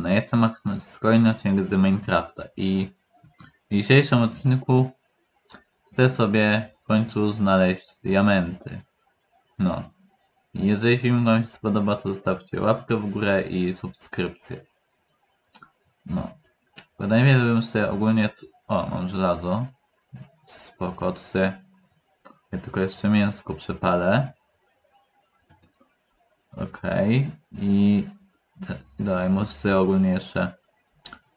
Martyna. Jestem Martyna z kolejny odcinek z Minecrafta i w dzisiejszym odcinku chcę sobie w końcu znaleźć diamenty. No. Jeżeli film Wam się spodoba, to zostawcie łapkę w górę i subskrypcję. No. Mi się, żebym sobie ogólnie... tu- O, mam żelazo. Spoko, to sobie... Ja tylko jeszcze mięsko przepalę. Okej. I... te- Dalej, może sobie ogólnie jeszcze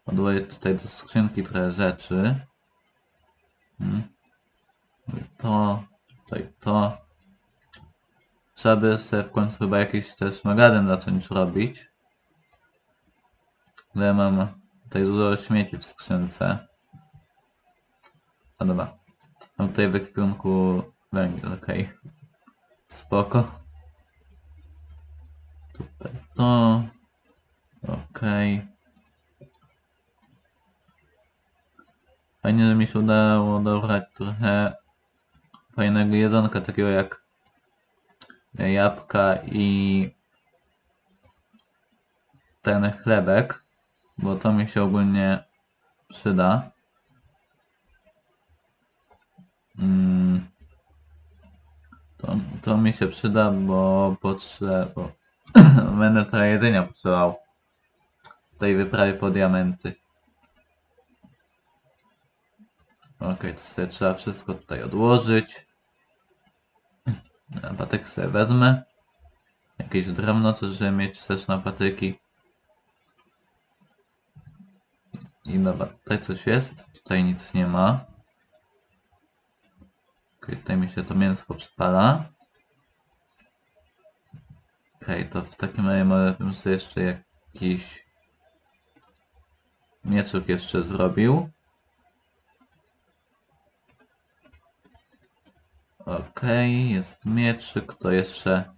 odłożyć tutaj do skrzynki trochę rzeczy. Hmm. To, tutaj to. Trzeba by sobie w końcu chyba jakiś też magazyn zacząć robić. Ale mam tutaj dużo śmieci w skrzynce. A dobra. Mam tutaj w ekwipunku węgiel, okej. Spoko. Tutaj to. Okej. Fajnie, że mi się udało dobrać trochę fajnego jedzonka, takiego jak jabłka i ten chlebek, bo to mi się ogólnie przyda. Mm. To, to mi się przyda, bo potrzeba. Będę trochę jedzenia potrzebował w tej wyprawie po diamenty. Ok, to sobie trzeba wszystko tutaj odłożyć. A Patyk sobie wezmę. Jakieś drewno też, żeby mieć też na patyki. I dobra, tutaj coś jest, tutaj nic nie ma. Ok, tutaj mi się to mięsko przypala. Ok, to w takim razie może bym sobie jeszcze jakiś mieczek jeszcze zrobił. Okej, jest mieczyk, to jeszcze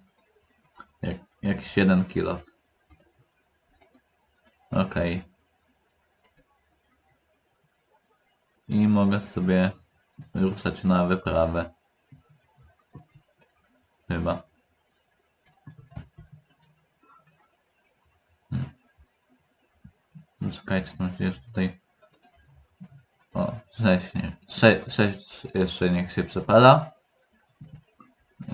jak, jakiś jeden kilo. Okej. I mogę sobie ruszać na wyprawę. Chyba. Hmm. Czekajcie, tam się jeszcze tutaj... O, sześć, nie. Sze, sześć jeszcze niech się przepala.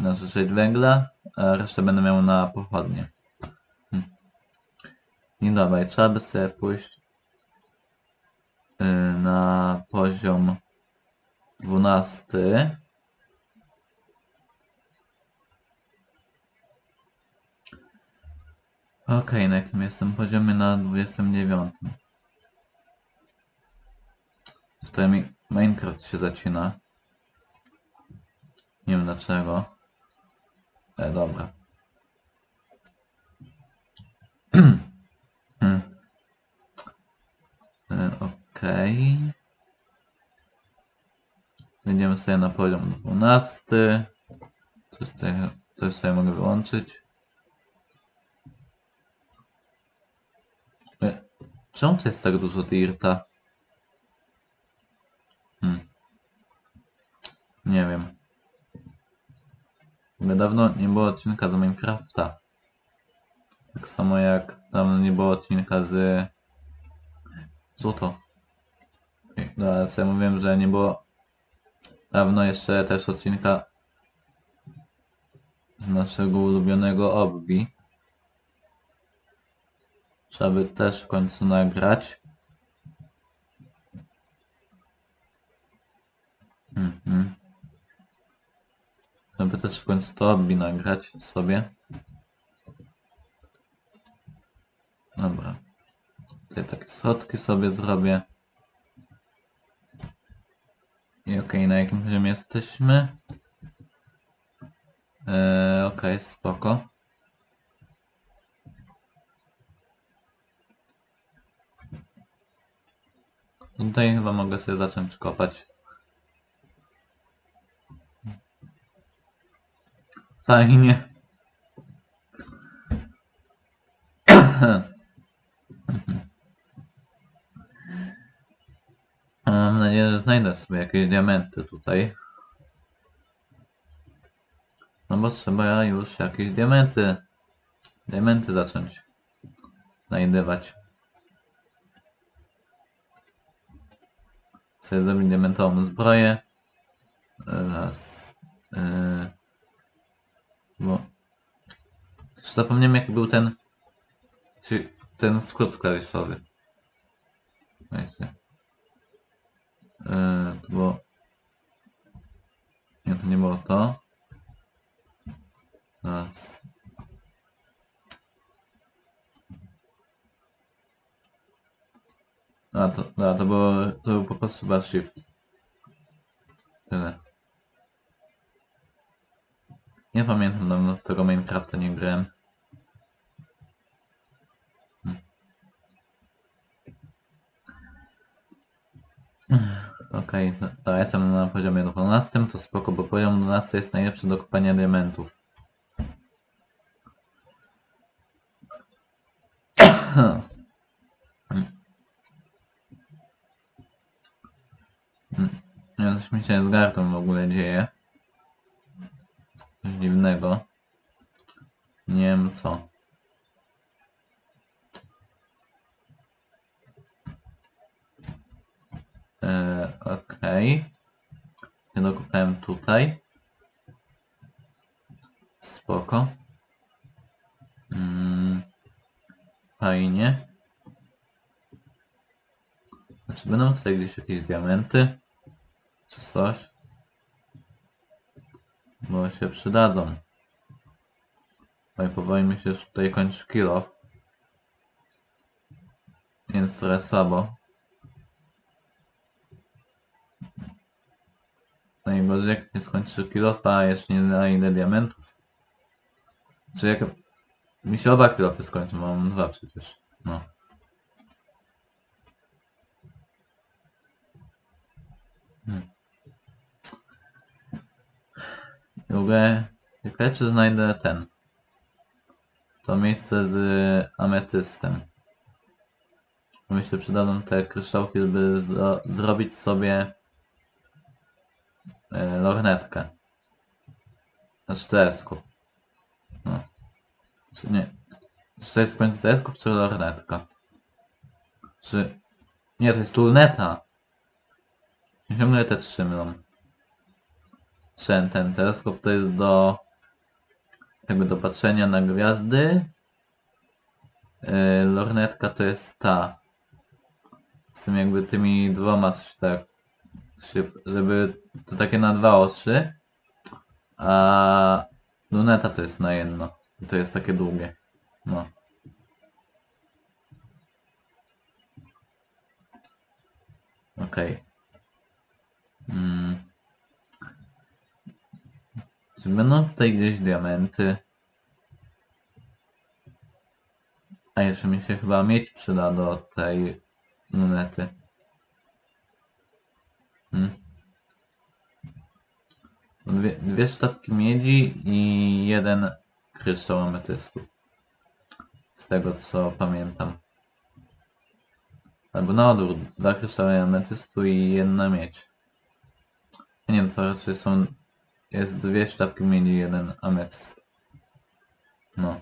Na sześć węgla, a resztę będę miał na pochodnie. I dobra, i trzeba by sobie pójść yy, na poziom 12. Okej, na jakim jestem poziomie? Na 29. Tutaj mi Minecraft się zacina. Nie wiem dlaczego. E, dobra. E, Okej. Będziemy sobie na poziom 12. Coś sobie, coś sobie mogę wyłączyć. E, czemu to jest tak dużo dirta? Hmm. Nie wiem. W ogóle dawno nie było odcinka z Minecrafta. Tak samo jak dawno nie było odcinka z... Złoto. No co ja mówiłem, że nie było dawno jeszcze też odcinka z naszego ulubionego Obbi. Trzeba by też w końcu nagrać. Mhm. Żeby też w końcu to Obbi nagrać sobie. Dobra. Tutaj takie schodki sobie zrobię. I okej, na jakim poziomie jesteśmy? Eee, okej, spoko. Tutaj chyba mogę sobie zacząć kopać. Fajnie. Mam nadzieję, że znajdę sobie jakieś diamenty tutaj. No bo trzeba już jakieś diamenty. Diamenty zacząć znajdywać. Chcę zrobić diamentową zbroję. Raz. Yy bo... Zapomniałem jaki był ten... Ten skrót klawiszowy. Wiecie. Yy, to było... Nie, to nie było to. Raz. A, to, a, to było, to był po prostu chyba shift. Tyle. Nie pamiętam, dawno w tego Minecrafta nie grałem. Hmm. Okej, to, to ja jestem na poziomie 12, to spoko, bo poziom 12 jest najlepszy do kopania diamentów. Mm. Nie, coś mi się z gardą w ogóle dzieje. Coś dziwnego. Nie wiem co. Eee, Okej. Ja dokupałem tutaj. Spoko. Mm, fajnie. Znaczy będą tutaj gdzieś jakieś diamenty? Czy coś? Bo się przydadzą. No i powoli mi się już tutaj kończy kill. Więc trochę słabo. No i może jak nie skończy kill off, a jeszcze nie da ile diamentów. Czy jak mi się oba kill offy skończą, mam dwa przecież. No. W ogóle znajdę ten. To miejsce z ametystem. Mi się przydadzą te kryształki, żeby zro zrobić sobie e, lornetkę. Znaczy teleskop. No. Czy nie. Czy to jest w końcu teleskop, czy lornetka? Czy... Nie, to jest lorneta. Ciągle te trzy mylą. Ten, ten teleskop to jest do jakby do patrzenia na gwiazdy. Yy, lornetka to jest ta. Z tym jakby tymi dwoma coś tak. Żeby to takie na dwa oczy. A luneta to jest na jedno. I to jest takie długie. No. Okej. Okay. Mm. Czy będą tutaj gdzieś diamenty? A jeszcze mi się chyba mieć przyda do tej lunety. Hmm. Dwie, dwie sztabki miedzi i jeden kryształ ametystu. Z tego co pamiętam. Albo na odwrót. Dwa kryształy ametystu i jedna miedź. Nie wiem, to raczej są... Jest dwie sztabki miedzi i jeden ametyst. No.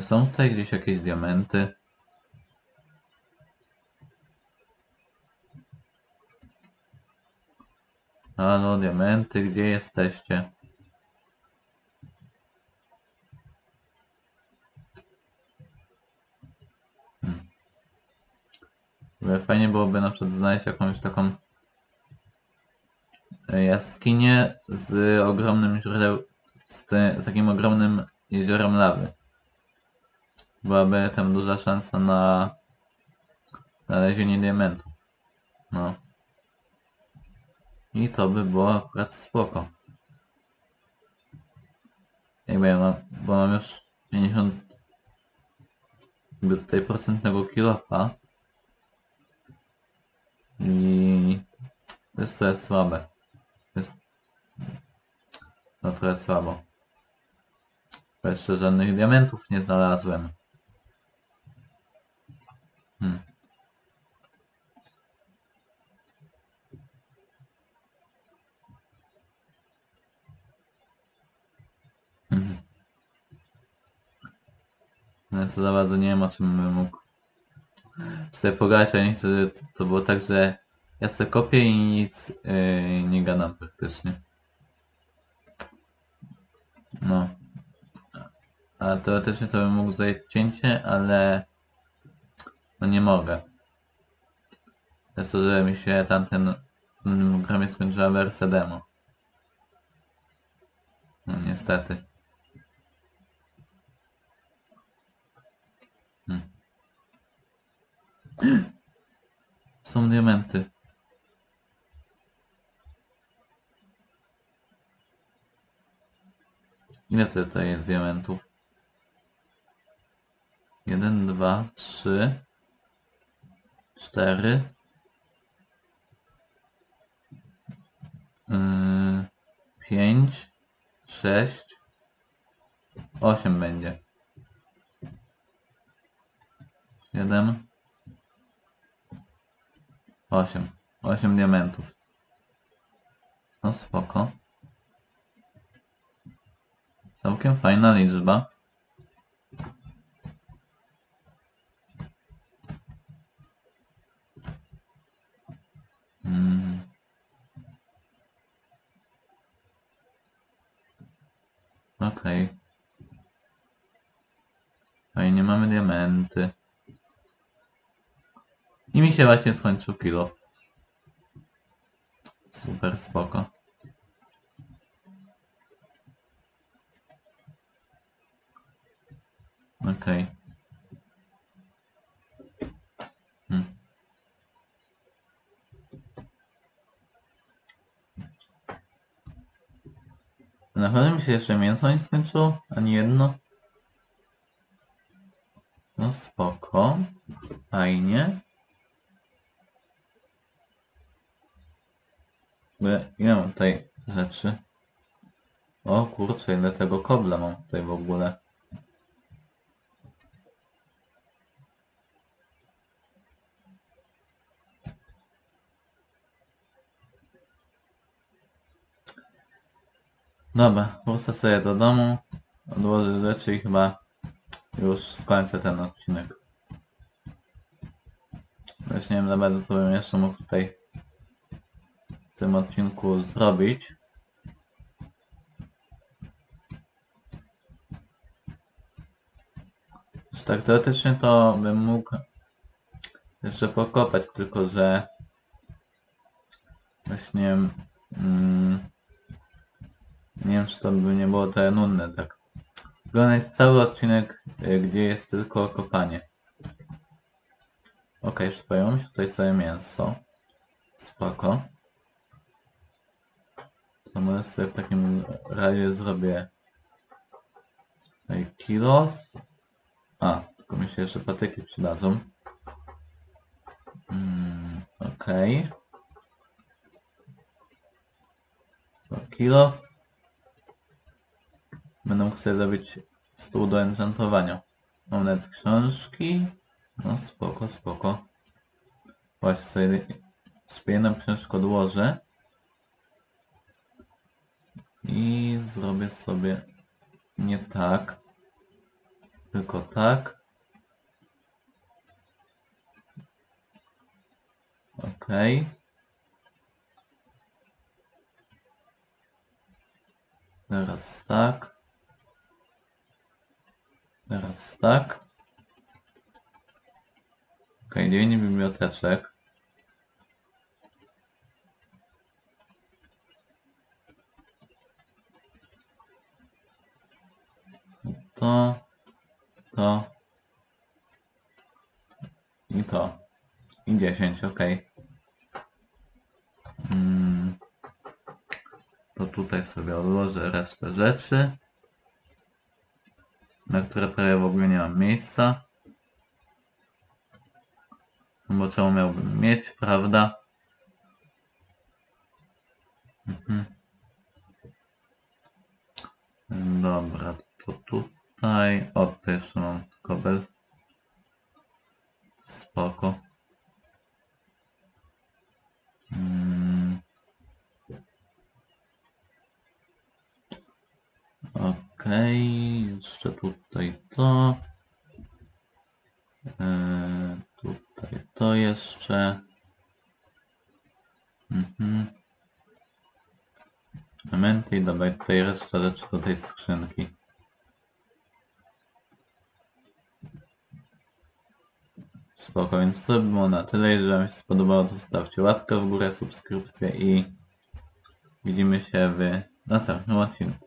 Są tutaj gdzieś jakieś diamenty? Halo, diamenty, gdzie jesteście? Fajnie byłoby na przykład znaleźć jakąś taką e, jaskinię z ogromnym źródeł, z, z takim ogromnym jeziorem lawy. Byłaby tam duża szansa na znalezienie diamentów. No. I to by było akurat spoko. Jakby ja mam, bo mam już 50 jakby tutaj procentnego kilofa. I to jest trochę słabe. Jest... No trochę słabo. Jeszcze żadnych diamentów nie znalazłem. Hmm. Mhm. No, Co za bardzo nie wiem o czym bym mógł sobie pogadać, ale nie chcę, żeby to, to było tak, że ja sobie kopię i nic yy, nie gadam praktycznie. No. A teoretycznie to bym mógł zrobić cięcie, ale no nie mogę. Przez to, że mi się tamten w tym programie skończyła wersja demo. No niestety. Hmm. Są diamenty. Ile tutaj jest diamentów? Jeden, dwa, trzy, cztery, yy, pięć, sześć, osiem będzie. Siedem, osiem. Osiem diamentów. No spoko. Całkiem fajna liczba. Mm. Okej. Fajnie, mamy diamenty. I mi się właśnie skończył kilo. Super spoko. Okej. Hmm. Na pewno mi się jeszcze mięso nie skończyło? Ani jedno? No spoko. Fajnie. Ile mam tutaj rzeczy? O kurczę, ile tego kobla mam tutaj w ogóle. Dobra, wrócę sobie do domu, odłożę rzeczy i chyba już skończę ten odcinek. Też nie wiem za bardzo co bym jeszcze mógł tutaj w tym odcinku zrobić. Tak teoretycznie to bym mógł jeszcze pokopać, tylko że właśnie mm, nie wiem, czy to by nie było trochę nudne, tak. Oglądać cały odcinek, y, gdzie jest tylko kopanie. Ok, przypomniało mi się tutaj sobie mięso. Spoko. To może sobie w takim razie zrobię tutaj kilo. A, tylko mi się jeszcze patyki przydadzą. Mm, ok. To kilo. Będę mógł sobie zrobić stół do enchantowania. Mam nawet książki. No spoko, spoko. Właśnie sobie, sobie jedną książkę odłożę. I zrobię sobie nie tak, tylko tak. Ok. Teraz tak. Teraz tak. Ok, 9 biblioteczek. To, to i to. I 10, ok. Mm, to tutaj sobie odłożę resztę rzeczy na które prawie w ogóle nie mam miejsca. No Bo czemu miałbym mieć, prawda? Mhm. Dobra, to tutaj. O, to jeszcze mam kobel. Spoko. Mm. Okej, jeszcze tutaj to. Eee, tutaj to jeszcze. Mhm. Elementy i dawaj tutaj resztę rzeczy do tej skrzynki. Spoko, więc to by było na tyle. Jeżeli Wam się spodobało, to zostawcie łapkę w górę, subskrypcję i widzimy się w następnym odcinku.